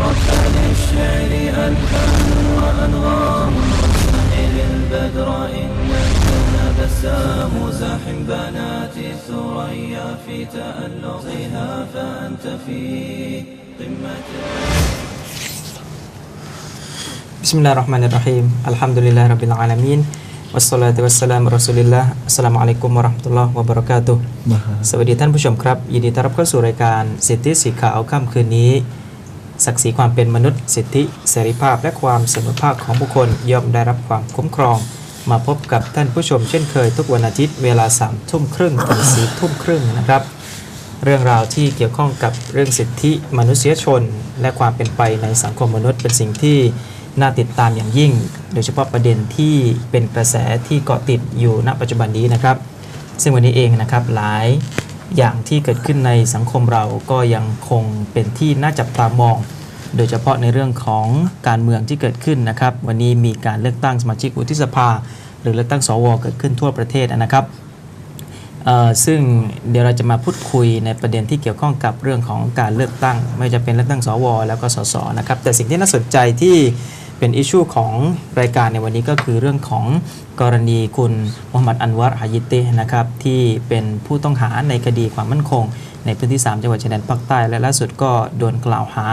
رب للشعر ألحان وأنغام سحر البدر إنك بسام زاحم بنات الثريا في تألقها فأنت في قمة بسم الله الرحمن الرحيم الحمد لله رب العالمين والصلاة والسلام على رسول الله السلام عليكم ورحمة الله وبركاته สวัสดีท่านผู้ชมครับ ยินดีต้อนรับเข้าสู่รายการสิทธิสีขาวค่ำคืนนี้ ศักดิ์ศรีความเป็นมนุษย์ สิทธิเสรีภาพและความเสมอภาคของบุคคลย่อมได้รับความคุ้มครอง มาพบกับท่านผู้ชมเช่นเคยทุกวันอาทิตย์เวลา3ามทุ่มครึ่งถึงสี่ทุ่มครึ่งนะครับ เรื่องราวที่เกี่ยวข้องกับเรื่องสิทธิมนุษยชน และความเป็นไปในสังคมมนุษย์เป็นสิ่งที่น่าติดตามอย่างยิ่ง โดยเฉพาะประเด็นที่เป็นกระแสที่เกาะติดอยู่ณปัจจุบันนี้นะครับ ซึ่งวันนี้เองนะครับหลายอย่างที่เกิดขึ้นในสังคมเราก็ยังคงเป็นที่น่าจับตามอง โดยเฉพาะในเรื่องของการเมืองที่เกิดขึ้นนะครับ วันนี้มีการเลือกตั้งสมาชิกวุฒิสภา หรือเลือกตั้งสวเกิดขึ้นทั่วประเทศนะครับซึ่งเดี๋ยวเราจะมาพูดคุยในประเด็นที่เกี่ยวข้องกับเรื่องของการเลือกตั้ง ไม่ว่าจะเป็นเลือกตั้งสว แล้วก็สสนะครับ แต่สิ่งที่น่าสนใจที่เป็นอิชชูของรายการในวันนี้ก็คือเรื่องของกรณีคุณมูฮัมหมัดอันวัรฮายิเตนะครับที่เป็นผู้ต้องหาในคดีความมั่นคง ในพื้นที่ 3 จังหวัดชายแดนภาคใต้และล่าสุดก็โดนกล่าวหา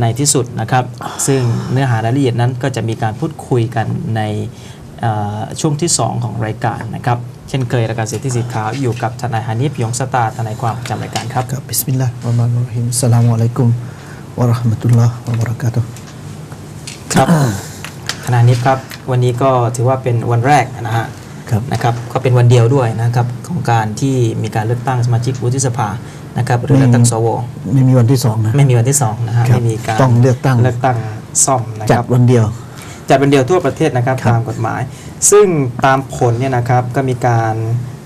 ในที่สุดนะครับ ซึ่งเนื้อหารายละเอียดนั้นก็จะมีการพูดคุยกันในเอ่อช่วงที่ 2 ของรายการนะครับ เช่นเคยรายการเสียที่สีขาวอยู่กับทนายฮานิฟยงสตาร์ทนายความประจำรายการครับครับบิสมิลลาห์รเราะห์มานิรเราะฮีมอัสสลามุอะลัยกุมวะเราะห์มะตุลลอฮ์วะบะเราะกาตุฮ์ครับทนายนิฟครับ วันนี้ก็ถือว่าเป็นวันแรกนะฮะ ครับนะครับก็เป็นวันเดียวด้วยนะครับของการที่มีการเลือกตั้งสมาชิกวุฒิสภานะครับหรือเลือกตั้งสวไม่มีวันที่สองนะไม่มีวันที่สองนะฮะครับไม่มีการต้องเลือกตั้งเลือกตั้งซ่อมนะคจัรัดบวันเดียวจัดเป็นเดียวทั่วประเทศนะครับครับตามกฎหมาย ซึ่งตามผลเนี่ยนะครับก็มีการ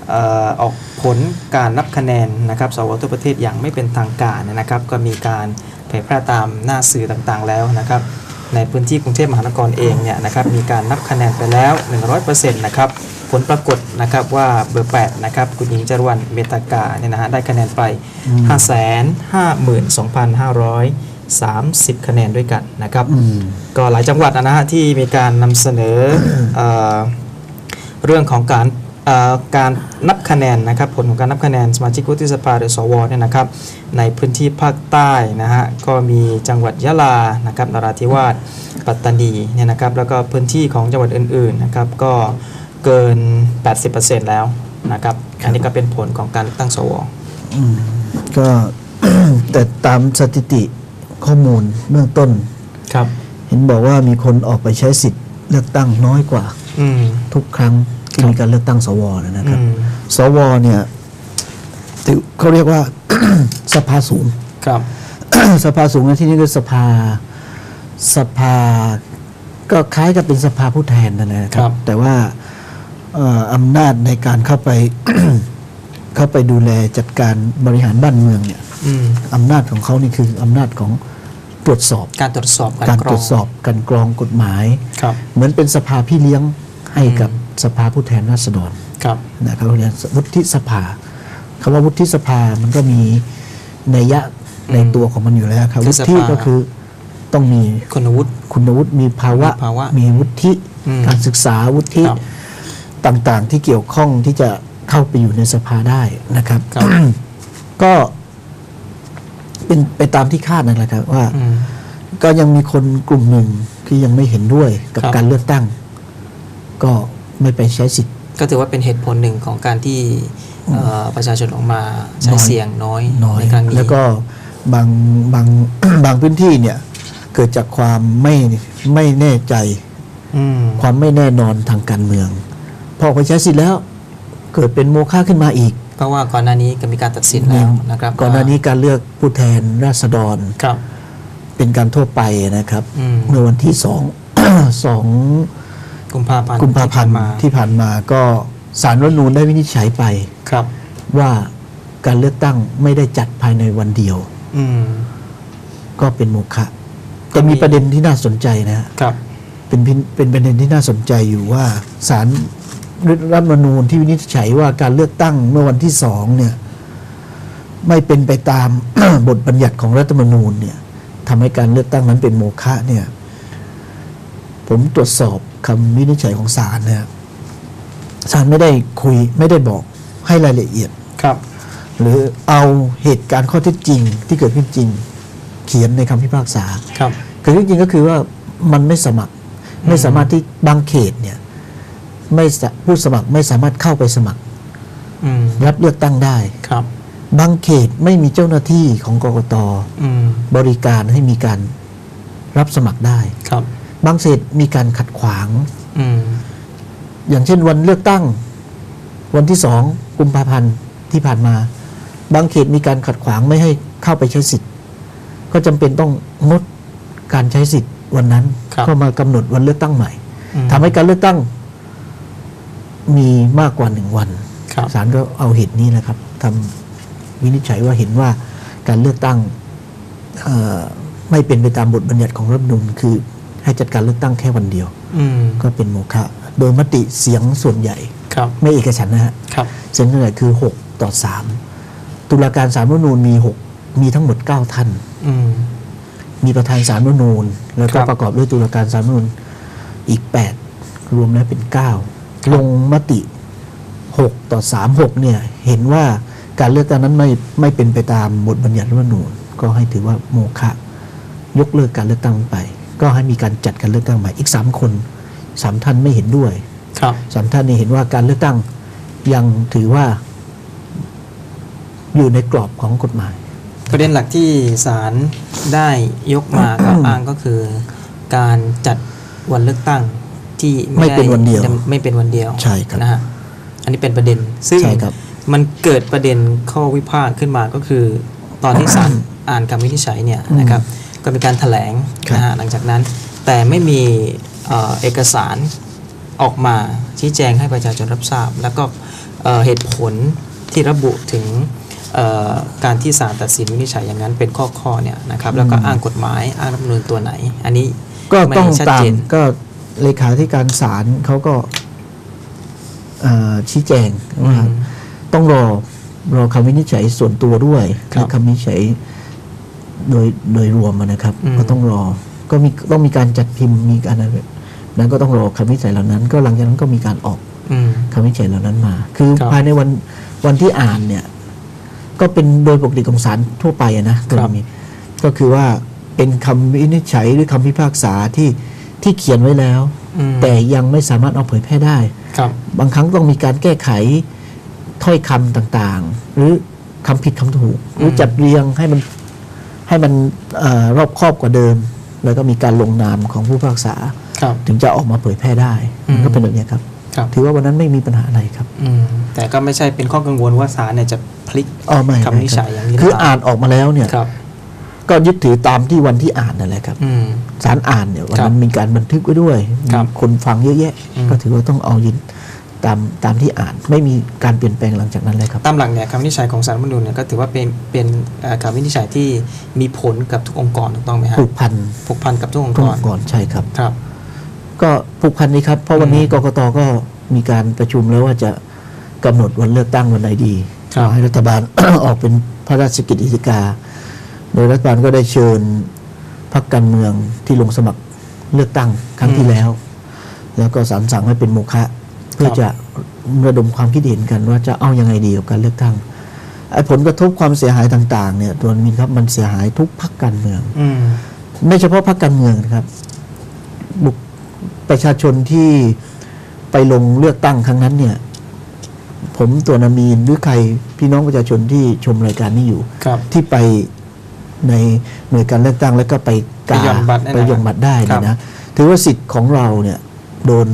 เอ่อออกผลการนับคะแนนนะครับสวทั่วประเทศอย่างไม่เป็นทางการนะครับ ก็มีการเผยแพร่ตามหน้าสื่อต่างๆแล้วนะครับ ในพื้นที่กรุงเทพมหานครเองเนี่ยนะครับมีการนับคะแนนไปแล้ว 100%นะครับผ ลปรากฏนะครับว่าเบอร์8นะครับคุณหญิงจรวรรณเมตากาเนี่ยนะฮะได้คะแนนไปอืม552,530 คะแนนด้วยกันนะครับอืมก็หลายจังหวัดนะฮะที่มีการนำเสนอเออเรื่องของการเอ่อการนับคะแนนนะครับผลของการนับคะแนนสมาชิกวุฒิสภาหรือสวเนี่ยนะครับในพื้นที่ภาคใต้นะฮะก็มีจังหวัดยะลานะครับนราธิวาสปัตตานีเนี่ยนะครับแล้วก็พื้นที่ของจังหวัดอื่นๆนะครับก็ เกิน 80%แล้วนะครับ อันนี้ก็เป็นผลของการเลือกตั้งสวอืมก็แต่ตามสถิติข้อมูลเบื้องต้นครับ เห็นบอกว่ามีคนออกไปใช้สิทธิ์เลือกตั้งน้อยกว่าอืมทุกครั้งที่มีการเลือกตั้งสวนะครับอืมสวเนี่ยถือเขาเรียกว่าสภาสูงครับ สภาสูงในที่นี้คือสภาสภา ก็คล้ายกับเป็นสภาผู้แทนนั่นแหละคครัรับบแต่ว่าเอ่ออำนาจในการเข้าไป เข้าไปดูแลจัดการบริหารบ้านเมืองเนี่ยอืมอำนาจของเขานี่คืออำนาจของตรวจสอบ การตรวจสอบการกตรวจสอบการกรองกฎหมายครับเหมือนเป็นสภาพี่เลี้ยงให้อืมกับสภาผู้แทนราษฎรครับนะครับเรียนวุฒิสภาคำว่าวุฒิสภามันก็มีนัยยะในตัวของมันอยู่แล้วครับวุวุฒิสฒิภาก็คือต้องมีคุณวุฒิคุณวุฒิมีภาวะ มีภาวะมีวุฒิอืมการศึกษาวุฒิครับ ต่างๆที่เกี่ยวข้องที่จะเข้าไปอยู่ในสภาได้นะครับครับก็เป็นไปตามที่คาดนั่นแหละครับว่าอืมก็ยังมีคนกลุ่มหนึ่งที่ยังไม่เห็นด้วยกับครับการเลือกตั้ง ก็ไม่ไปใช้สิทธิ์ ก็ถือว่าเป็นเหตุผลหนึ่งของการที่เอ่อประชาชนออกมาใช้น้อยเสียงน้อยน้อยในครั้งนี้แล้วก็บางบางบางพื้นที่เนี่ย เกิดจากความไม่ไม่แน่ใจอืมความไม่แน่นอนทางการเมือง พอไปใช้สิทธิ์แล้ว เกิดเป็นโมฆะขึ้นมาอีก เพราะว่าก่อนหน้านี้ก็มีการตัดสินแล้วนะครับ ก่อนหน้านี้การเลือกผู้แทนราษฎรครับ เป็นการทั่วไปนะครับอืมเมื่อวันที่สองสองกุมภาพันธ์กุมภาพันธ์ที่ที่ผ่านมาก็สารรัฐธรรมนูญได้วินิจฉัยไปครับ ว่าการเลือกตั้งไม่ได้จัดภายในวันเดียวอืมก็เป็นโมฆะก็แต่มีมีประเด็นที่น่าสนใจนะฮะครับ เป็นพินเป็นประเด็นที่น่าสนใจอยู่ว่าสาร รัฐธรรมนูญที่วินิจฉัยว่าการเลือกตั้งเมื่อวันที่สองเนี่ยไม่เป็นไปตาม บทบัญญัติของรัฐธรรมนูญเนี่ยทำให้การเลือกตั้งนั้นเป็นโมฆะเนี่ย ผมตรวจสอบคำวินิจฉัยของศาลเนี่ยศาลไม่ได้คุยไม่ได้บอกให้รายละเอียดครับ หรือเอาเหตุการณ์ข้อเท็จจริงที่เกิดขึ้นจริง เขียนในคำพิพากษาครับคือจริงๆก็คือว่ามันไม่สมัคร ไม่สามารถที่บางเขตเนี่ย ไม่สะผู้สมัครไม่สามารถเข้าไปสมัครอืมรับเลือกตั้งได้ ครับ บางเขตไม่มีเจ้าหน้าที่ของกกตอืมบริการให้มีการรับสมัครได้ ครับ บางเขตมีการขัดขวาง อืมอย่างเช่นวันเลือกตั้ง วันที่สองกุมภาพันธ์ที่ผ่านมา บางเขตมีการขัดขวางไม่ให้เข้าไปใช้สิทธิ์ ก็จำเป็นต้องงดการใช้สิทธิ์วันนั้นครับก็มากำหนดวันเลือกตั้งใหม่อืมทำให้การเลือกตั้ง มีมากกว่าหนึ่งวันครับศาลก็เอาเหตุนี้แหละครับทำวินิจฉัยว่าเห็นว่าการเลือกตั้งเอ่อไม่เป็นไปตามบทบัญญัติของรัฐธรรมนูญคือให้จัดการเลือกตั้งแค่วันเดียวอืมก็เป็นโมฆะโดยมติเสียงส่วนใหญ่ครับไม่เอกฉันท์นะฮะครับเสียงส่วนใหญ่คือ 6 ต่อ 3 ตุลาการศาลรัฐธรรมนูญมี 6 มีทั้งหมด 9 ท่านอืมมีประธานศาลรัฐธรรมนูญแล้วก็ครับประกอบด้วยตุลาการศาลรัฐธรรมนูญอีก 8 รวมแล้วเป็น 9 ลงมติ 6 ต่อ 3 6 เนี่ย เห็นว่าการเลือกตั้งนั้นไม่ไม่เป็นไปตามบทบัญญัติรัฐธรรมนูญก็ให้ถือว่าโมฆะยกเลิกการเลือกตั้งไป ก็ให้มีการจัดการเลือกตั้งใหม่อีก 3 คนสามท่านไม่เห็นด้วยครับสามท่านนี้เห็นว่าการเลือกตั้งยังถือว่าอยู่ในกรอบของกฎหมาย ประเด็นหลักที่ศาลได้ยกมากับอ้างก็คือ การจัดวันเลือกตั้ง ที่ไม่เป็นด้วันเดียวไม่เป็นวันเดียวใช่ครับนะฮะอันนี้เป็นประเด็น ซึ่งใช่ครับมันเกิดประเด็นข้อวิพากษ์ขึ้นมาก็คือ ตอนที่ศาลอ่านคำวินิจฉัยเนี่ยนะครับก็มีการแถลงครับนะฮะหลังจากนั้น แต่ไม่มีเอ่อเอกสารออกมาชี้แจงให้ประชาชนรับทราบ แล้วก็เอ่อเหตุผลที่ระบุถึงเอ่อการที่ศาลตัดสินวินิจฉัยอย่างนั้นเป็นข้อๆเนี่ยนะครับแล้วก็อ้างกฎหมายอ้างรัฐธรรมนูญตัวไหน อันนี้ก็ต้องไม่ชัดตาเจมนก็ เลขาธิการศาลเขาก็เอ่อชี้แจงว่าอืมต้องรอรอคำวินิจฉัยส่วนตัวด้วยครับและคำวินิจฉัยโดยโดยรวมอะนะครับอืมก็ต้องรอก็มีต้องมีการจัดพิมพ์มีการอะไรนั้นก็ต้องรอคำวินิจฉัยเหล่านั้น ก็หลังจากนั้นก็มีการออกอืมคำวินิจฉัยเหล่านั้นมา คือครับภายในวันวันที่อ่านเนี่ย ก็เป็นโดยปกติของศาลทั่วไปอะนะครับมีก็คือว่าเป็นคำวินิจฉัยหรือคำพิพากษาที่ ที่เขียนไว้แล้วอืมแต่ยังไม่สามารถเอาเผยแพร่ได้ครับ บางครั้งต้องมีการแก้ไขถ้อยคำต่างๆ หรือคำผิดคำถูก หรือจัดเรียงให้มันให้มันเออรอบครอบกว่าเดิม แล้วก็มีการลงนามของผู้พิพากษาครับถึงจะออกมาเผยแพร่ได้อืมมันก็เป็นแบบเนี้ยครับครับถือว่าวันนั้นไม่มีปัญหาอะไรครับอืมแต่ก็ไม่ใช่เป็นข้อกังวลว่าศาลเนี่ยจะพลิกอ๋อไม่คำวินิจฉัยอย่างนี้คือหรือเปล่าอ่านออกมาแล้วเนี่ยครับ ก็ยึดถือตามที่วันที่อ่านนั่นแหละครับอืมสารอ่านเนี่ยวันครันั้บนมีการบันทึกไว้ด้วยครับมีคนฟังเยอะแยะอืมก็ถือว่าต้องเอายินตามตามที่อ่านไม่มีการเปลี่ยนแปลงหลังจากนั้นเลยครับตามหลักเนี่ยคำวินิจฉัยของศาลรัฐธรรมนูญเนี่ยก็ถือว่าเป็นเป็นเอ่อคำวินิจฉัยที่มีผลกับทุกองค์กรถูกต้องไหมฮะผูกพันผูกพันกับทุกองค์ทุกกรองค์กรใช่ครับครับ ก็ผูกพันนี้ครับ เพราะวันนี้อืมกกตก็มีการประชุมแล้วว่าจะกำหนดวันเลือกตั้งวันใดดีครับให้รัฐบาลออกเป็นพระราชกิจสิกา โดยรัฐบาลก็ได้เชิญพรรคการเมืองที่ลงสมัครเลือกตั้งครั้งที่แล้ว แล้วก็สารสั่งให้เป็นโมฆะเพื่อจะระดมความคิดเห็นกันว่าจะเอายังไงดีกับการเลือกตั้งไอ้ผลกระทบความเสียหายต่าง ๆ เนี่ยตัวมินครับมันเสียหายทุกพรรคการเมืองอืมไม่เฉพาะพรรคการเมืองนะครับ บุคประชาชนที่ไปลงเลือกตั้งครั้งนั้นเนี่ย ผมตัวนามีนหรือใครพี่น้องประชาชนที่ชมรายการนี้อยู่ครับที่ไป ในหน่วยการเลือกตั้งแล้วก็ไปกาไปหย่อนบัตรเนี่ยนะไปหย่อนบัตรได้ครัเนี่ยบนะถือว่าสิทธิ์ของเราเนี่ยโดน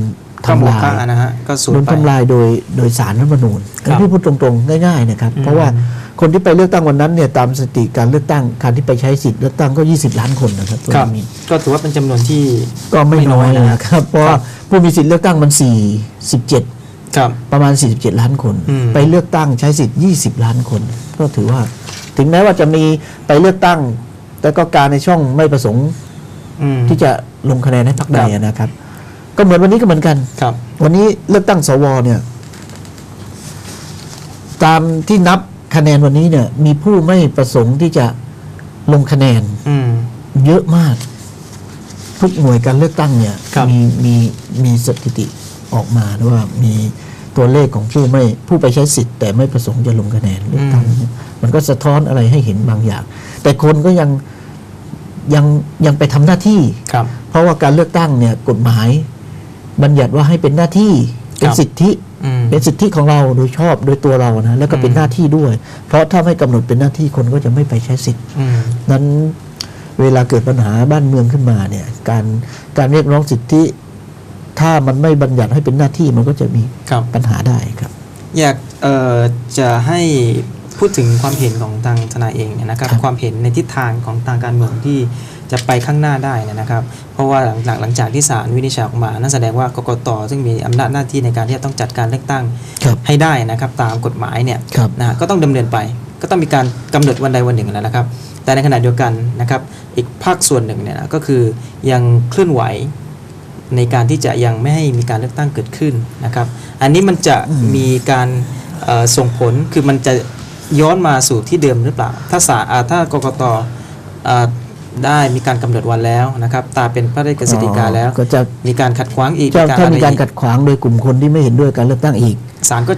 ก็โมทำลายฆะนะฮะก็สูญโดนไปทำลายโดยโดยสารรัฐธรรมนูญครับที่พูดตรงๆ ง่ายๆนะครับอืมเพราะว่าคนที่ไปเลือกตั้งวันนั้นเนี่ยตามสถิติการเลือกตั้งการที่ไปใช้สิทธิ์เลือกตั้งก็ 20 ล้านคนนะครับตัวครับมีนก็ถือว่าเป็นจำนวนที่ก็ไม่น้อยไม่น้อยนะนะครับ เพราะว่าผู้มีสิทธิ์เลือกตั้งมัน47ครับ ประมาณ 47 ล้านคนอืมไปเลือกตั้งใช้สิทธิ์ 20 ล้านคน ก็ถือว่า ถึงแม้ว่าจะมีไปเลือกตั้ง แต่ก็การในช่องไม่ประสงค์อืมที่จะลงคะแนนให้พรรคใดครับนะครับ ก็เหมือนวันนี้ก็เหมือนกันครับวันนี้เลือกตั้งสวเนี่ย ตามที่นับคะแนนวันนี้เนี่ย มีผู้ไม่ประสงค์ที่จะลงคะแนนอืมเยอะมาก ทุกหน่วยการเลือกตั้งเนี่ยครับมีมีมีสถิติ ออกมาว่ามีตัวเลขของผู้ไม่ผู้ไปใช้สิทธิ์แต่ไม่ประสงค์จะลงคะแนนเลือกตั้งเนี่ยมันก็สะท้อนอะไรให้เห็นบางอย่าง แต่คนก็ยังยังยังไปทำหน้าที่ครับ เพราะว่าการเลือกตั้งเนี่ยกฎหมายบัญญัติว่าให้เป็นหน้าที่เป็นครับสิทธิอืมเป็นสิทธิของเราโดยชอบโดยตัวเรานะแล้วก็เป็นอืมหน้าที่ด้วย เพราะถ้าไม่กำหนดเป็นหน้าที่คนก็จะไม่ไปใช้สิทธิอืมนั้นเวลาเกิดปัญหาบ้านเมืองขึ้นมาเนี่ยการการเรียกร้องสิทธิ ถ้ามันไม่บัญญัติให้เป็นหน้าที่มันก็จะมีครับปัญหาได้ครับ อยากเอ่อจะให้พูดถึงความเห็นของทางทนายเองเนี่ยนะครับครับ ความเห็นในทิศทางของทางการเมืองที่จะไปข้างหน้าได้เนยนะครับ เพราะว่าหลังจากหลังจากที่ศาลวินิจฉัยออกมา นั่นแสดงว่ากกตซึ่งมีอำนาจหน้าที่ในการที่จะต้องจัดการเลือกตั้งครับให้ได้นะครับ ตามกฎหมายเนี่ยครับนะฮะก็ต้องดำเนินไป ก็ต้องมีการกำหนดวันใดวันหนึ่งแล้วนะครับ แต่ในขณะเดียวกันนะครับ อีกภาคส่วนหนึ่งเนี่ยนะก็คือยังเคลื่อนไหว ในการที่จะยังไม่ให้มีการเลือกตั้งเกิดขึ้นนะครับ อันนี้มันจะอืมมีการเอ่อส่งผลคือมันจะย้อนมาสู่ที่เดิมหรือเปล่า ถ้าศาลอ่าถ้ากกตอ่าได้มีการกำหนดวันแล้วนะครับตามเป็นพระราชกฤษฎีกาแล้วก็จะมีการขัดขวางอีกจะถ้ามีการอะไรอีขัดขวางโดยกลุ่มคนที่ไม่เห็นด้วยการเลือกตั้งอีกศาลก็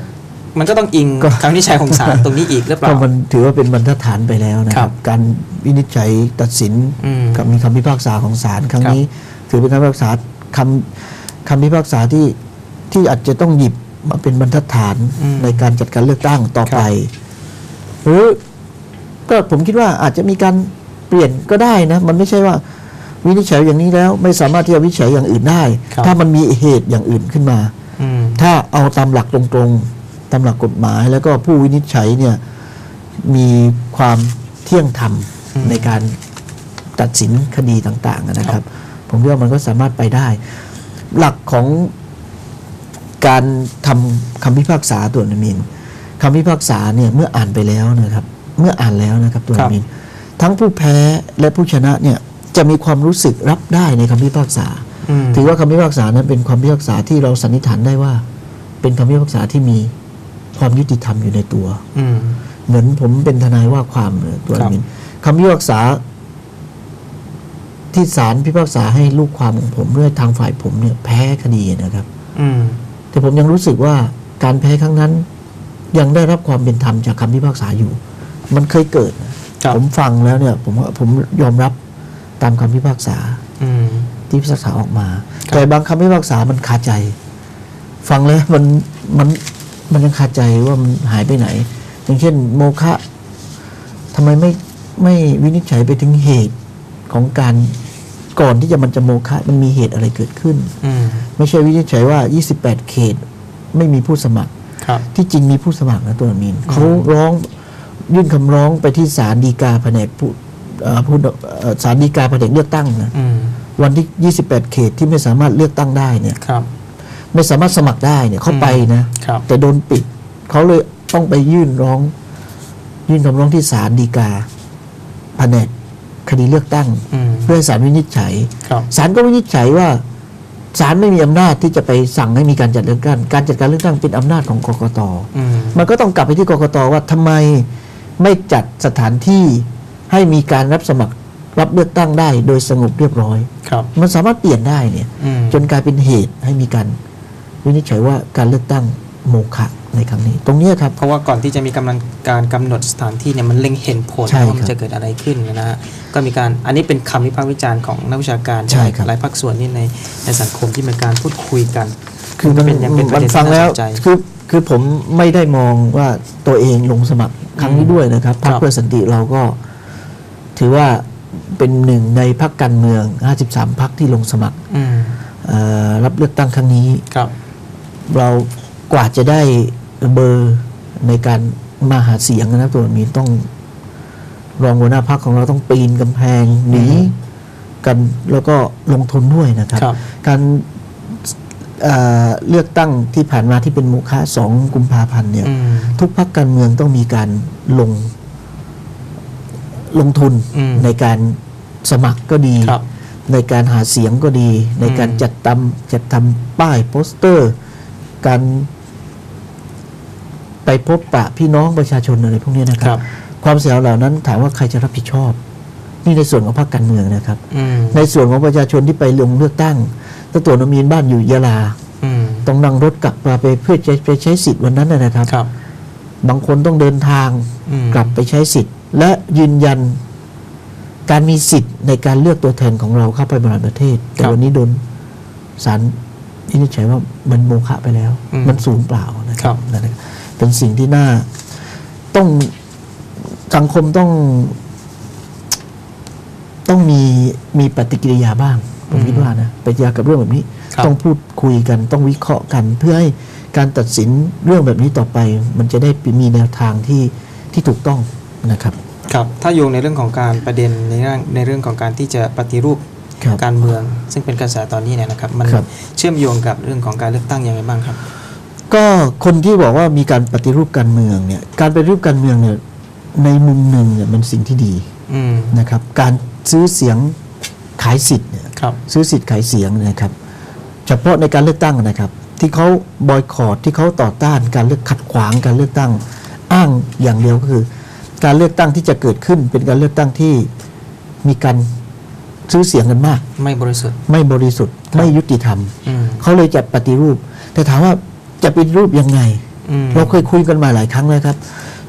มันก็ต้องอิงก็คำวินิจฉัยของศาลตรงนี้อีกหรือเปก็ล่ามันถือว่าเป็นบรรทัดฐานไปแล้วนะคครัรับบการวินิจฉัยตัดสินอืมกับมีคำพิพากษาของศาลครั้งนี้ ถือเป็นคำพิพากษา คำคำพิพากษาที่ที่อาจจะต้องหยิบมาเป็นบรรทัดฐานอืมในการจัดการเลือกตั้งต่อไป หรือก็ผมคิดว่าอาจจะมีการเปลี่ยนก็ได้นะ มันไม่ใช่ว่าวินิจฉัยอย่างนี้แล้ว ไม่สามารถที่จะวินิจฉัยอย่างอื่นได้ครับถ้ามันมีเหตุอย่างอื่นขึ้นมาอืมถ้าเอาตามหลักตรงๆ ตามหลักกฎหมาย แล้วก็ผู้วินิจฉัยเนี่ยมีความเที่ยงธรรมอืมในการตัดสินคดีต่าง ๆ นะครับ ผมคิดว่ามันก็สามารถไปได้ หลักของการทำคำพิพากษาตัวนามินคำพิพากษาเนี่ยเมื่ออ่านไปแล้วนะครับ เมื่ออ่านแล้วนะครับตัวนามินทั้งผู้แพ้และผู้ชนะเนี่ยจะมีความรู้สึกรับได้ในคำพิพากษาอืมถือว่าคำพิพากษานั้นเป็นความพิพากษาที่เราสันนิษฐานได้ว่า เป็นคำพิพากษาที่มีความยุติธรรมอยู่ในตัวอืมเหมือนผมเป็นทนายว่าความเนี่ยตัวครับมินคำพิพากษา ที่ศาลพิพากษาให้ลูกความของผมเมื่อทางฝ่ายผมเนี่ยแพ้คดีนะครับอืมแต่ผมยังรู้สึกว่าการแพ้ครั้งนั้น ยังได้รับความเป็นธรรมจากคำพิพากษาอยู่ มันเคยเกิดนะครับผมฟังแล้วเนี่ย ผมว่าผมยอมรับตามคำพิพากษาอืมที่พิพากษาออกมาครับแต่บางคำพิพากษามันคาใจ ฟังแล้วมันมันมันยังคาใจว่ามันหายไปไหน อย่างเช่น โมฆะทำไมไม่ไม่วินิจฉัยไปถึงเหตุของการ ก่อนที่จะมันจะโมฆะมันมีเหตุอะไรเกิดขึ้นอืมไม่ใช่วินิจฉัยว่า 28 เขตไม่มีผู้สมัครครับที่จริงมีผู้สมัครนะตัวมีนเขาร้องยื่นคำร้องไปที่ศาลฎีกาแผนกผู้เอ่อผู้เอ่อศาลฎีกาแผนกเลือกตั้งนะอืมวันที่ 28 เขตที่ไม่สามารถเลือกตั้งได้เนี่ยครับไม่สามารถสมัครได้เนี่ยเขาไปนะครับแต่โดนปิดเขาเลยต้องไปยื่นร้อง ยื่นคำร้องที่ศาลฎีกาแผนก คดีเลือกตั้งอืมเพื่อให้ศาลวินิจฉัยครับศาลก็วินิจฉัยว่าศาลไม่มีอำนาจที่จะไปสั่งให้มีการจัดเลือกตั้ง การจัดการเลือกตั้งเป็นอำนาจของกกตอืมมันก็ต้องกลับไปที่กกตว่าทำไมไม่จัดสถานที่ให้มีการรับสมัครรับเลือกตั้งได้โดยสงบเรียบร้อยครับมันสามารถเปลี่ยนได้เนี่ยอืมจนกลายเป็นเหตุให้มีการวินิจฉัยว่าการเลือกตั้งโมฆะ ในครั้งนี้ ตรงเนี้ยครับ เพราะว่าก่อนที่จะมีกำลังการกำหนดสถานที่เนี่ยมันเล็งเห็นผลใช่ว่ามัครับจะเกิดอะไรขึ้นนะฮะก็มีการอันนี้เป็นคำวิพากษ์วิจารณ์ของนักวิชาการใช่ครับหลายภาคส่วนนี่ในในสังคมที่มีการพูดคุยกันคือก็มันเป็นยังเป็นประมันเด็นฟังที่แล้น่าวสนใจคือคือผมไม่ได้มองว่าตัวเองลงสมัครครั้งนี้ด้วยนะครับพรรคครับเพื่อสันติเราก็ ถือว่าเป็นหนึ่งในพรรคการเมือง 53 พรรคที่ลงสมัครอืมเอ่อรับเลือกตั้งครั้งนี้ครับ เรากว่าจะได้ เบอร์ในการมาหาเสียงนะตัวมีต้องรองหัวหน้าพักของเราต้องปีนกำแพงหนีอืมกันแล้วก็ลงทุนด้วยนะครับครับการเอ่อเลือกตั้งที่ผ่านมาที่เป็นโมฆะสองกุมภาพันธ์เนี่ยอืมทุกพักการเมืองต้องมีการลงลงทุนอืมในการสมัครก็ดีครับในการหาเสียงก็ดี ในการจัดทำจัดทำป้ายโปสเตอร์ การ ไปพบปะพี่น้องประชาชนอะไรพวกนี้นะคครัรับบความเสียหายเหล่านั้นถามว่าใครจะรับผิดชอบ นี่ในส่วนของพรรคการเมืองนะครับอืมในส่วนของประชาชนที่ไปลงเลือกตั้งถ้าตัวน้ำมีนบ้านอยู่ยะลาอืมต้องนั่งรถกลับมาไปเพื่อจะไปใช้สิทธิ์วันนั้นนะนะครับครับบางคนต้องเดินทางอืมกลับไปใช้สิทธิ์ และยืนยันการมีสิทธิ์ในการเลือกตัวแทนของเราเข้าไปบริหารประเทศ แต่วันนี้โดนศาลวินิจฉัยว่ามันโมฆะไปแล้ว มันสูญเปล่านะครับนั่นนะครับ เป็นสิ่งที่น่า ต้องสังคมต้อง ต้องมีมีปฏิกิริยาบ้างผมคิดว่านะปฏิกิริยากับเรื่องแบบนี้ครับต้องพูดคุยกัน ต้องวิเคราะห์กัน เพื่อให้การตัดสินเรื่องแบบนี้ต่อไป มันจะได้มีแนวทางที่ที่ถูกต้องนะครับครับถ้าโยงในเรื่องของการประเด็นในเรื่องในเรื่องของการที่จะปฏิรูปครับการเมือง ซึ่งเป็นกระแสตอนนี้เนี่ยนะครับ มันครับเชื่อมโยงกับเรื่องของการเลือกตั้งยังไงบ้างครับ ก็คนที่บอกว่ามีการปฏิรูปการเมืองเนี่ย การปฏิรูปการเมืองเนี่ยในมุมหนึ่งเนี่ยมันสิ่งที่ดีอืมนะครับ การซื้อเสียงขายสิทธิ์เนี่ยครับซื้อสิทธิ์ขายเสียงเนะครับ เฉพาะในการเลือกตั้งนะครับ ที่เขาบอยคอรดที่เขาต่อต้านการเลือกขัดขวางการเลือกตั้งอ้างอย่างเดียวก็คือ การเลือกตั้งที่จะเกิดขึ้นเป็นการเลือกตั้งที่มีการซื้อเสียงกันมาก ไม่บริสุทธิ์ ไม่บริสุทธิ์ครับไม่ยุติธรรมอืมเขาเลยจะปฏิรูป แต่ถามว่า จะปฏิรูปยังไงอืมเราเคยคุยกันมาหลายครั้งแล้วครับ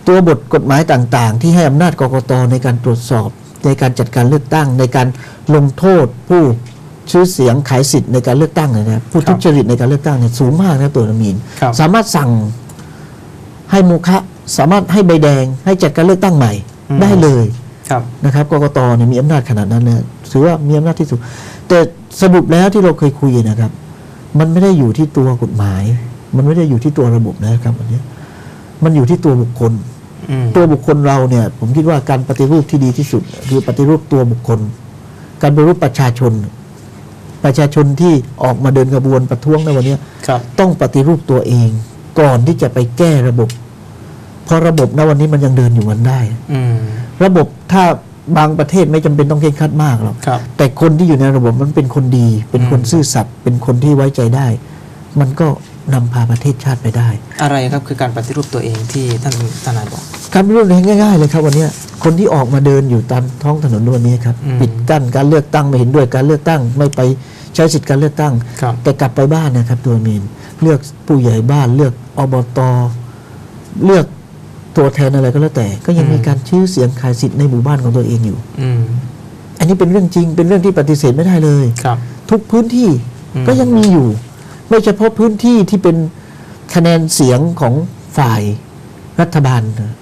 ตัวบทกฎหมายต่างๆ ที่ให้อำนาจกกตในการตรวจสอบ ในการจัดการเลือกตั้ง ในการลงโทษผู้ชื่อเสียงขายสิทธิ์ในการเลือกตั้งเนี่ยนะครับผู้ทุจริตในการเลือกตั้งเนี่ยสูงมากนะตัวนามีนครับสามารถสั่งให้โมฆะสามารถให้ใบแดง ให้จัดการเลือกตั้งใหม่ได้เลยครับนะครับกกตเนี่ยมีอำนาจขนาดนั้นเลยถือว่ามีอำนาจที่สุด แต่สรุปแล้วที่เราเคยคุยนะครับ มันไม่ได้อยู่ที่ตัวกฎหมาย มันไม่ได้อยู่ที่ตัวระบบนะครับอันเนี้ยมันอยู่ที่ตัวบุคคลอืมตัวบุคคลเราเนี่ย ผมคิดว่าการปฏิรูปที่ดีที่สุด คือปฏิรูปตัวบุคคล การปฏิรูปประชาชน ประชาชนที่ออกมาเดินกระบวนประท้วงในวันเนี้ยครับต้องปฏิรูปตัวเองก่อนที่จะไปแก้ระบบ เพราะระบบณวันนี้มันยังเดินอยู่มันได้อืมระบบถ้าบางประเทศไม่จำเป็นต้องเคร่งครัดมากหรอกครับแต่คนที่อยู่ในระบบมันเป็นคนดี เป็นคนอืมซื่อสัตย์เป็นคนที่ไว้ใจได้ มันก็ นำพาประเทศชาติไปได้ อะไรครับคือการปฏิรูปตัวเองที่ท่านทนายบอกการปฏิรูปเนี่ยง่ายๆเลยครับวันเนี้ยคนที่ออกมาเดินอยู่ตามท้องถนนวันนี้ครับอืมปิดกั้นการเลือกตั้งไม่เห็นด้วยการเลือกตั้งไม่ไปใช้สิทธิการเลือกตั้งครับแต่กลับไปบ้านนะครับตัวมีนเลือกผู้ใหญ่บ้านเลือกอบตเลือกตัวแทนอะไรก็แล้วแต่ ก็ยังอืมมีการชื่อเสียงขายสิทธิ์ในหมู่บ้านของตัวเองอยู่อืมอันนี้เป็นเรื่องจริงเป็นเรื่องที่ปฏิเสธไม่ได้เลยครับ ทุกพื้นที่อืมก็ยังมีอยู่ ไม่เฉพาะพื้นที่ที่เป็นคะแนนเสียงของฝ่ายรัฐบาลนะ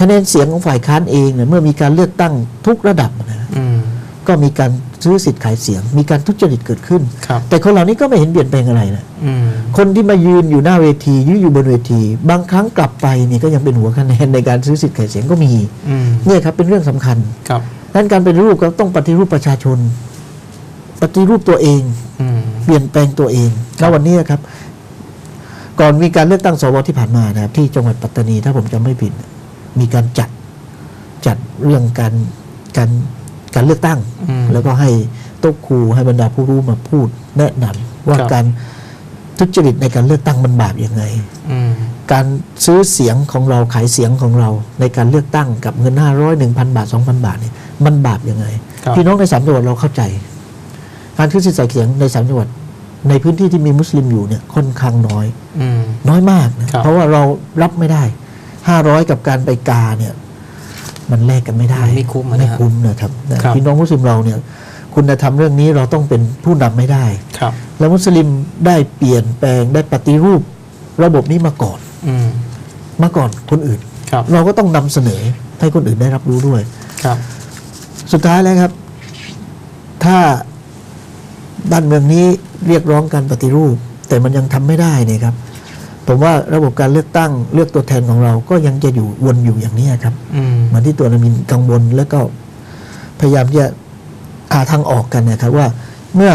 คะแนนเสียงของฝ่ายค้านเองเนี่ยเมื่อมีการเลือกตั้งทุกระดับนะอืมก็มีการซื้อสิทธิ์ขายเสียง มีการทุจริตเกิดขึ้นครับแต่คนเหล่านี้ก็ไม่เห็นเปลี่ยนแปลงอะไรนะอืมคนที่มายืนอยู่หน้าเวทียืนอยู่บนเวที บางครั้งกลับไปนี่ก็ยังเป็นหัวคะแนนในการซื้อสิทธิ์ขายเสียงก็มีอืมเนี่ยครับเป็นเรื่องสำคัญครับดังนั้นการเป็นรูปก็ต้องปฏิรูปประชาชน ปฏิรูปตัวเองอืมเปลี่ยนแปลงตัวเองครัณบวันนี้ครับ ก่อนมีการเลือกตั้งสวที่ผ่านมานะครับ ที่จังหวัดปัตตานีถ้าผมจำไม่ผิด มีการจัดจัดเรื่องการการการเลือกตั้งอืมแล้วก็ให้โต๊ะครูให้บรรดาผู้รู้มาพูดแนะนำว่าครับการทุจริตในการเลือกตั้งมันบาปยังไงอืมการซื้อเสียงของเราขายเสียงของเรา ในการเลือกตั้งกับเงิน500 1,000บาท2,000บาทเนี่ยมันบาปยังไงครับพี่น้องในสามจังหวัดเราเข้าใจ การซื้อสิทธิ์ใส่เสียงในสามจังหวัดในพื้นที่ที่มีมุสลิมอยู่เนี่ยค่อนข้างน้อยอืมน้อยมากนะครับเพราะว่าเรารับไม่ได้500กับการไปกาเนี่ย มันแลกกันไม่ได้มันไม่คุ้มอะนะไม่คุ้มนะครับนะครับพี่น้องมุสลิมเราเนี่ย คุณธรรมเรื่องนี้เราต้องเป็นผู้นำไม่ได้ครับ แล้วมุสลิมได้เปลี่ยนแปลงได้ปฏิรูป ระบบนี้มาก่อนอืมมาก่อนคนอื่นครับเราก็ต้องนำเสนอให้คนอื่นได้รับรู้ด้วยครับ สุดท้ายแล้วครับ ถ้า บ้านเมืองนี้เรียกร้องการปฏิรูป แต่มันยังทำไม่ได้เนี่ยครับ ผมว่าระบบการเลือกตั้งเลือกตัวแทนของเราก็ยังจะอยู่วนอยู่อย่างนี้ครับอืมเหมันที่ตัวนามินกังวลแล้วก็พยายามที่จะหาทางออกกันนะครับว่า เมื่อ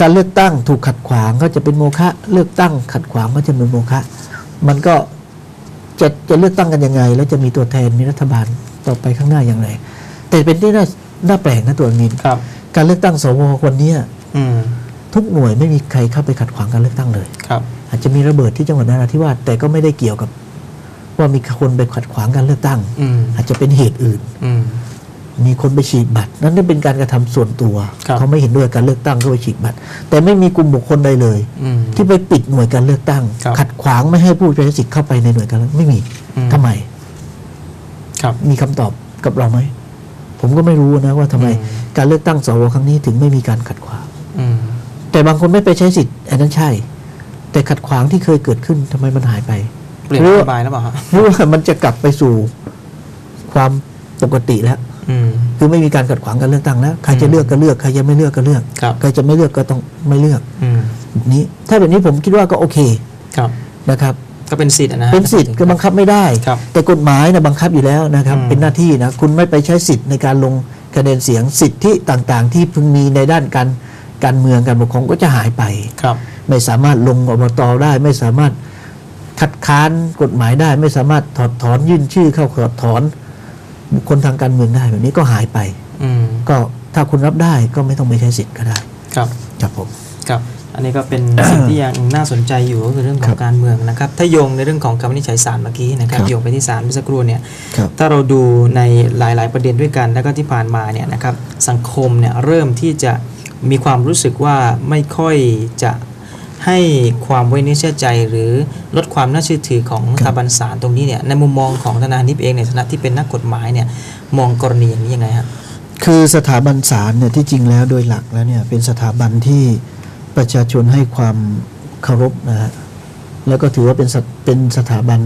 การเลือกตั้งถูกขัดขวางก็จะเป็นโมฆะเลือกตั้งขัดขวางก็จะเป็นโมฆะมันก็จะจะเลือกตั้งกันยังไง แล้วจะมีตัวแทนมีรัฐบาลต่อไปข้างหน้าอย่างไร แต่เป็นที่น่าน่าแปลกนะตัวนามินครับการเลือกตั้งสววันเนี้ยอืม ทุกหน่วยไม่มีใครเข้าไปขัดขวางการเลือกตั้งเลยครับ อาจจะมีระเบิดที่จังหวัดนราธิวาสแต่ก็ไม่ได้เกี่ยวกับ ว่ามีคนไปขัดขวางการเลือกตั้งอืมอาจจะเป็นเหตุอื่นอืมมีคนไปฉีกบัตร นั่นเป็นการกระทำส่วนตัวครับเขาไม่เห็นด้วยกับการเลือกตั้งเขาไปฉีกบัตร แต่ไม่มีกลุ่มบุคคลใดเลยอืมที่ไปปิดหน่วยการเลือกตั้งครับขัดขวางไม่ให้ผู้ใช้สิทธิ์เข้าไปในหน่วยการเลือกไม่มีอืมทำไม ครับ มีคำตอบกับเราไหม ผมก็ไม่รู้นะว่าทำไมอืมการเลือกตั้งสวครั้งนี้ถึงไม่มีการขัดขวางอืม แต่บางคนไม่ไปใช้สิทธิ์อันนั้นใช่ แต่ขัดขวางที่เคยเกิดขึ้นทำไมมันหายไปเปลี่ยนหรืนอโยบายแล้วเปล่าฮะหรือว่ามันจะกลับไปสู่ความปกติแล้วอืมคือไม่มีการขัดขวางการเลือกตั้งแล้วใครอืจะมเลือกก็เลือกใครจะไม่เลือกก็เลือกครับใครจะไม่เลือกก็ต้องไม่เลือกอืมแบบนี้ ถ้าแบบนี้ผมคิดว่าก็โอเคครับนะครับ ก็เป็นสิทธิ์อะนะฮะเป็นสิทธิ์ก็บังคับไม่ได้ครับแต่กฎหมายนะบังคับอยู่แล้วนะครับอืมเป็นหน้าที่นะคุณไม่ไปใช้สิทธิ์ในการลงคะแนนเสียงสิทธิต่างๆ ที่พึงมีในด้านการ การเมืองการปกครองก็จะหายไปครับ ไม่สามารถลงอบตได้ ไม่สามารถคัดค้านกฎหมายได้ ไม่สามารถถอดถอนยื่นชื่อเข้าถอดถอน บุคคลทางการเมืองได้แบบนี้ก็หายไปอืมก็ถ้าคุณรับได้ก็ไม่ต้องไปใช้สิทธิ์ก็ได้ ครับครับผมครับ อันนี้ก็เป็นสิ่งที่ยังน่าสนใจอยู่ก็คือเรื่องขครัองบการเมืองนะครับ ถ้าโยงในเรื่องของคำวินิจฉัยศาลเมื่อกี้นะครับครับโยงไปที่ศาลเมื่อสักครู่เนี่ยครับถ้าเราดูในหลาย ๆ ประเด็นด้วยกัน แล้วก็ที่ผ่านมาเนี่ยนะครับสังคมเนี่ยเริ่มที่จะมีความรู้สึกว่าไม่ค่อยจะให้ความไว้เนื้อเชื่อใจหรือลดความน่าเชื่อถือของครับสถาบันศาลตรงนี้เนี่ยในมุมมองของทนายนิพเองในฐานะที่เป็นนักกฎหมายเนี่ยมองกรณีอย่างนี้ยังไงฮะคือสถาบันศาลเนี่ยที่จริงแล้วโดยหลักแล้วเนี่ยเป็นสถาบันที่ ประชาชนให้ความเคารพนะฮะแล้วก็ถือว่าเป็นสถเป็นสถาบัน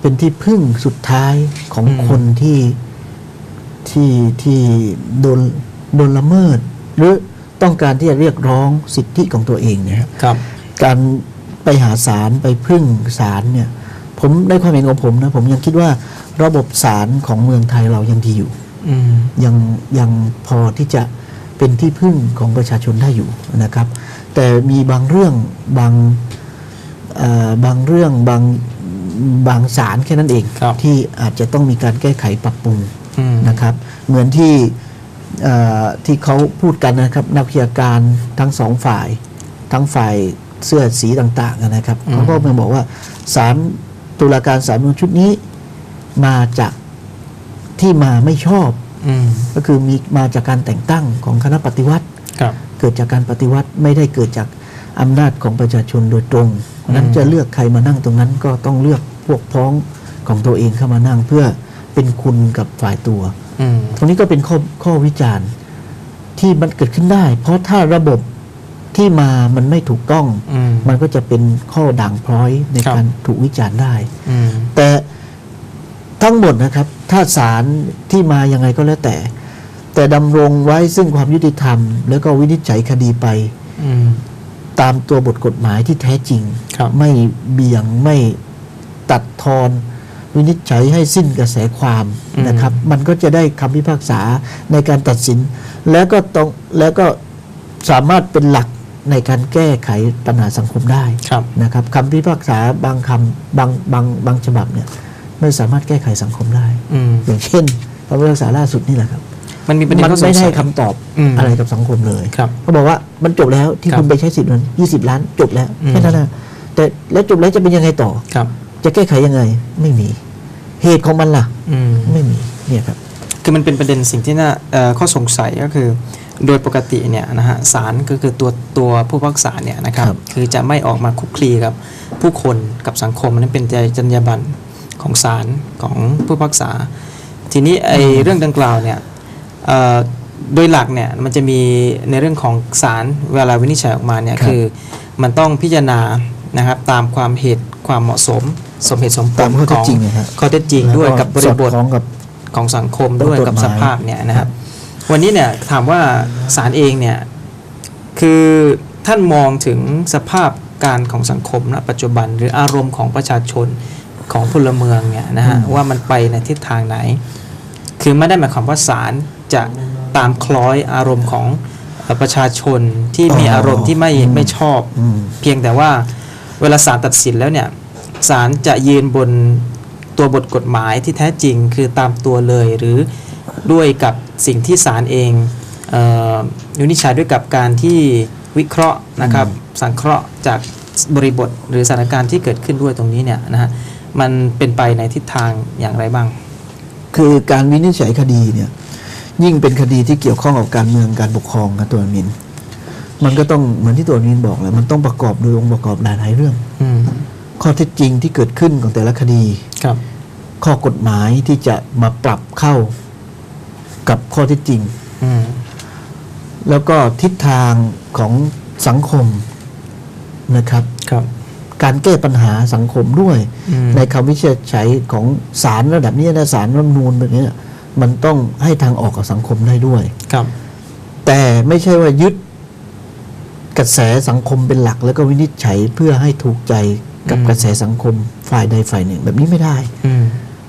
เป็นที่พึ่งสุดท้ายของอืมคนที่ที่ที่โดนโดนละเมิด หรือต้องการที่จะเรียกร้องสิทธิของตัวเองเนี่ยฮะครับ การไปหาศาลไปพึ่งศาลเนี่ย ผมในความเห็นของผมนะผมยังคิดว่าระบบศาลของเมืองไทยเรายังดีอยู่อืมยังยังพอที่จะเป็นที่พึ่งของประชาชนได้อยู่นะครับ แต่มีบางเรื่องบางเอ่อบางเรื่องบางบางสารแค่นั้นเองครับที่อาจจะต้องมีการแก้ไขปรับปรุงอืมนะครับ เหมือนที่เอ่อที่เขาพูดกันนะครับ นักวิชาการทั้งสองฝ่าย ทั้งฝ่ายเสื้อสีต่าง ๆ นะครับอืมเขาก็มาบอกว่าสารตุลาการสารนุนชุดนี้มาจากที่มาไม่ชอบอืมก็คือมีมาจากการแต่งตั้งของคณะปฏิวัติครับ เกิดจากการปฏิวัติไม่ได้เกิดจากอำนาจของประชาชนโดยตรงเพราะฉะนั้นอืมจะเลือกใครมานั่งตรงนั้นก็ต้องเลือกพวกพ้องของตัวเองเข้ามานั่งเพื่อเป็นคุณกับฝ่ายตัวอืมตรงนี้ก็เป็นข้อข้อวิจารณ์ที่มันเกิดขึ้นได้ เพราะถ้าระบบที่มามันไม่ถูกต้องอืมมันก็จะเป็นข้อด่างพร้อยในครับการถูกวิจารณ์ได้อืมแต่ทั้งหมดนะครับ ถ้าศาลที่มายังไงก็แล้วแต่ แต่ดำรงไว้ซึ่งความยุติธรรม แล้วก็วินิจฉัยคดีไปอืมตามตัวบทกฎหมายที่แท้จริงครับไม่เบี่ยงไม่ตัดทอนวินิจฉัยให้สิ้นกระแสความอืมนะครับ มันก็จะได้คำพิพากษาในการตัดสิน แล้วก็ต้องแล้วก็สามารถเป็นหลักในการแก้ไขปัญหาสังคมได้ครับนะครับคำพิพากษาบางคำบางบางบางฉบับเนี่ยไม่สามารถแก้ไขสังคมได้อืมอย่างเช่นคำพิพากษาล่าสุดนี่แหละครับ มันมีประเด็นมันข้อสงไม่สัได้ยคำตอบอืมอะไรกับสังคมเลยครับเขาบอกว่ามันจบแล้วที่ครับ คุณไปใช้สิทธิ์นั้นยี่สิบล้านจบแล้วอืมแค่นั้นนะแต่แล้วจบแล้วจะเป็นยังไงต่อ ครับ จะแก้ไขยังไงไม่มี เหตุของมันล่ะ อืม ไม่มีเนี่ยครับ คือมันเป็นประเด็นสิ่งที่น่าเอ่อข้อสงสัยก็คือ โดยปกติเนี่ยนะฮะศาลก็คือตัวตัวผู้พิพากษาเนี่ยนะครับครับ คือจะไม่ออกมาคุกคลีกับผู้คนกับสังคมนั่นเป็นจรรยาบรรณของศาลของผู้พิพากษา ทีนี้ไอ้เรื่องดังกล่าวเนี่ยเอ่อ โดยหลักเนี่ยมันจะมีในเรื่องของศาลเวลาวินิจฉัยออกมาเนี่ยครับคือมันต้องพิจารณานะครับตามความเหตุความเหมาะสม สมเหตุสมผตามลข้อเท็ขจองจริงนะครับข้อเท็จจริงด้วยกับบริบทสอดคล้องกับของสังคมด้วยกฎหมายกับสภาพเนี่ยนะคครัรับบวันนี้เนี่ยถามว่าศาลเองเนี่ยคือท่านมองถึงสภาพการของสังคมณปัจจุบัน หรืออารมณ์ของประชาชนของพลเมืองเนี่ยนะฮะว่ามันไปในทิศทางไหน คือไม่ได้หมายความว่าศาล จะตามคล้อยอารมณ์ของเอ่อประชาชนที่มีอ๋อออารมณ์ที่ไม่อืมไม่ชอบอืมเพียงแต่ว่าเวลาศาลตัดสินแล้วเนี่ยศาลจะยืนบนตัวบทกฎหมายที่แท้จริงคือตามตัวเลยหรือด้วยกับสิ่งที่ศาลเองเอ่อวินิจฉัยด้วยกับการที่วิเคราะห์นะครับ สังเคราะห์จากบริบทหรือสถานการณ์ที่เกิดขึ้นด้วยตรงนี้เนี่ยนะฮะมันเป็นไปในทิศทางอย่างไรบ้าง คือการวินิจฉัยคดีเนี่ย ยิ่งเป็นคดีที่เกี่ยวข้องกับการเมืองการปกครองครับตัวมิน มันก็ต้องเหมือนที่ตัวมินบอกแหละมันต้องประกอบโดยองค์ประกอบหลายๆเรื่องอืมข้อเท็จจริงที่เกิดขึ้นของแต่ละคดีครับ ข้อกฎหมายที่จะมาปรับเข้ากับข้อเท็จจริงอืมแล้วก็ทิศทางของสังคมนะครับครับ การแก้ปัญหาสังคมด้วยอืมในคำวินิจฉัยของศาลระดับนี้นะศาลรัฐธรรมนูนแบบนี้ มันต้องให้ทางออกกับสังคมได้ด้วย ครับ แต่ไม่ใช่ว่ายึดกระแสสังคมเป็นหลัก แล้วก็วินิจฉัยเพื่อให้ถูกใจกับอืมกระแสสังคมฝ่ายใดฝ่ายหนึ่ง แบบนี้ไม่ได้ อืม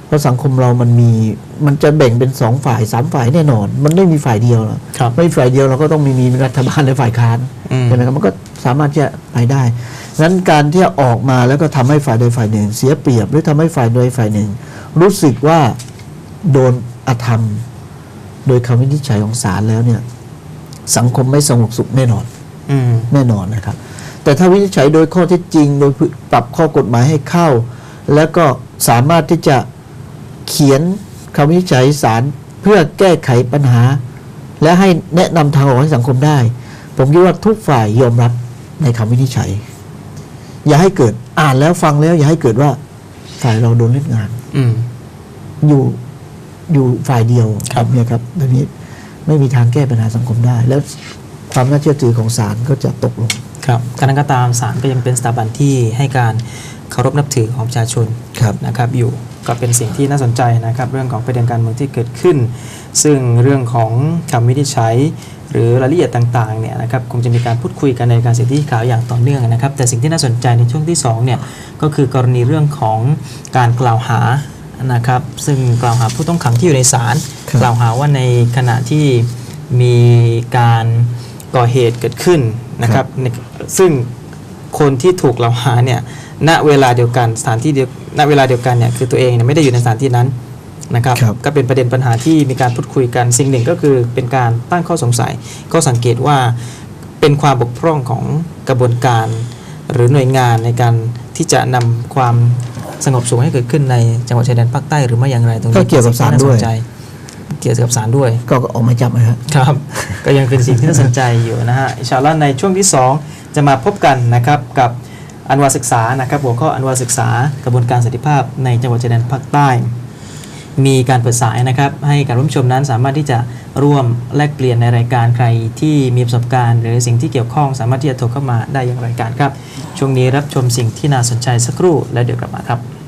เพราะสังคมเรามันมีมันจะแบ่งเป็นสองฝ่ายสามฝ่ายแน่นอน มันไม่มีฝ่ายเดียวหรอกครับไม่มีฝ่ายเดียวเราก็ต้องมีมีรัฐบาลและฝ่ายค้านอืม ใช่ไหมครับมันก็สามารถที่จะไปได้นั้นการที่จะออกมาแล้วก็ทำให้ฝ่ายใดฝ่ายหนึ่ง เสียเปรียบหรือทำให้ฝ่ายใดฝ่ายหนึ่ง รู้สึกว่าโดน อธรรม โดยคำวินิจฉัยของศาลแล้วเนี่ยสังคมไม่สงบสุขแน่นอนอืมแน่นอนนะครับ แต่ถ้าวินิจฉัยโดยข้อเท็จจริง โดยปรับข้อกฎหมายให้เข้า แล้วก็สามารถที่จะเขียนคำวินิจฉัยศาลเพื่อแก้ไขปัญหา และให้แนะนำทางออกให้สังคมได้ ผมคิดว่าทุกฝ่ายยอมรับในคำวินิจฉัย อย่าให้เกิดอ่านแล้วฟังแล้ว อย่าให้เกิดว่าฝ่ายเราโดนเล่นงาน อืมอยู่ อยู่ฝ่ายเดียวครับเนี่ยครับแบบนี้ไม่มีทางแก้ปัญหาสังคมได้ แล้วความน่าเชื่อถือของศาลก็จะตกลงครับการนั้นก็ตามศาลก็ยังเป็นสถาบันที่ให้การเคารพนับถือของประชาชนครับนะครับอยู่ก็เป็นสิ่งที่น่าสนใจนะครับ เรื่องของประเด็นการเมืองที่เกิดขึ้น ซึ่งเรื่องของคำวินิจฉัยหรือรายละเอียดต่างๆเนี่ยนะครับคงจะมีการพูดคุยกันในการเสนอที่ข่าวอย่างต่อเนื่องนะครับ แต่สิ่งที่น่าสนใจในช่วงที่สองเนี่ยก็คือกรณีเรื่องของการกล่าวหา นะครับซึ่งกล่าวหาผู้ต้องขังที่อยู่ในศาลครับกล่าวหาว่าในขณะที่มีการก่อเหตุเกิดขึ้นนะครับในซึ่งคนที่ถูกกล่าวหาเนี่ยณเวลาเดียวกันสถานที่เดียวณเวลาเดียวกันเนี่ยคือตัวเองเนี่ยไม่ได้อยู่ในสถานที่นั้นนะครับครับก็เป็นประเด็นปัญหาที่มีการพูดคุยกันสิ่งหนึ่งก็คือเป็นการตั้งข้อสงสัย ก็สังเกตว่าเป็นความบกพร่องของกระบวนการ หรือหน่วยงานในการที่จะนำความ สงบสุขให้เกิดขึ้นในจังหวัดชายแดนภาคใต้หรือไม่อย่างไรตรงนี้ก็เกี่ยวกับศาลด้วยเป็นสิ่งที่น่สนใจเกี่ยวกับศาลด้วย ก็ออกหมายจับนะครับครับ ก็ยังเป็นสิ่งที่น่าสนใจอยู่นะฮะอินชาอัลลอฮ์ในช่วงที่ 2 จะมาพบกันนะครับกับอันวาศึกษานะครับหัวข้ออันวาศึกษากระบวนการสันติภาพในจังหวัดชายแดนภาคใต้ มีการเปิดสายนะครับ ให้การร่วมชมนั้นสามารถที่จะร่วมแลกเปลี่ยนในรายการใครที่มีประสบการณ์ หรือสิ่งที่เกี่ยวข้องสามารถที่จะโทรเข้ามาได้อย่างรายการครับ ช่วงนี้รับชมสิ่งที่น่าสนใจสักครู่แล้วเดี๋ยวกลับมาครับ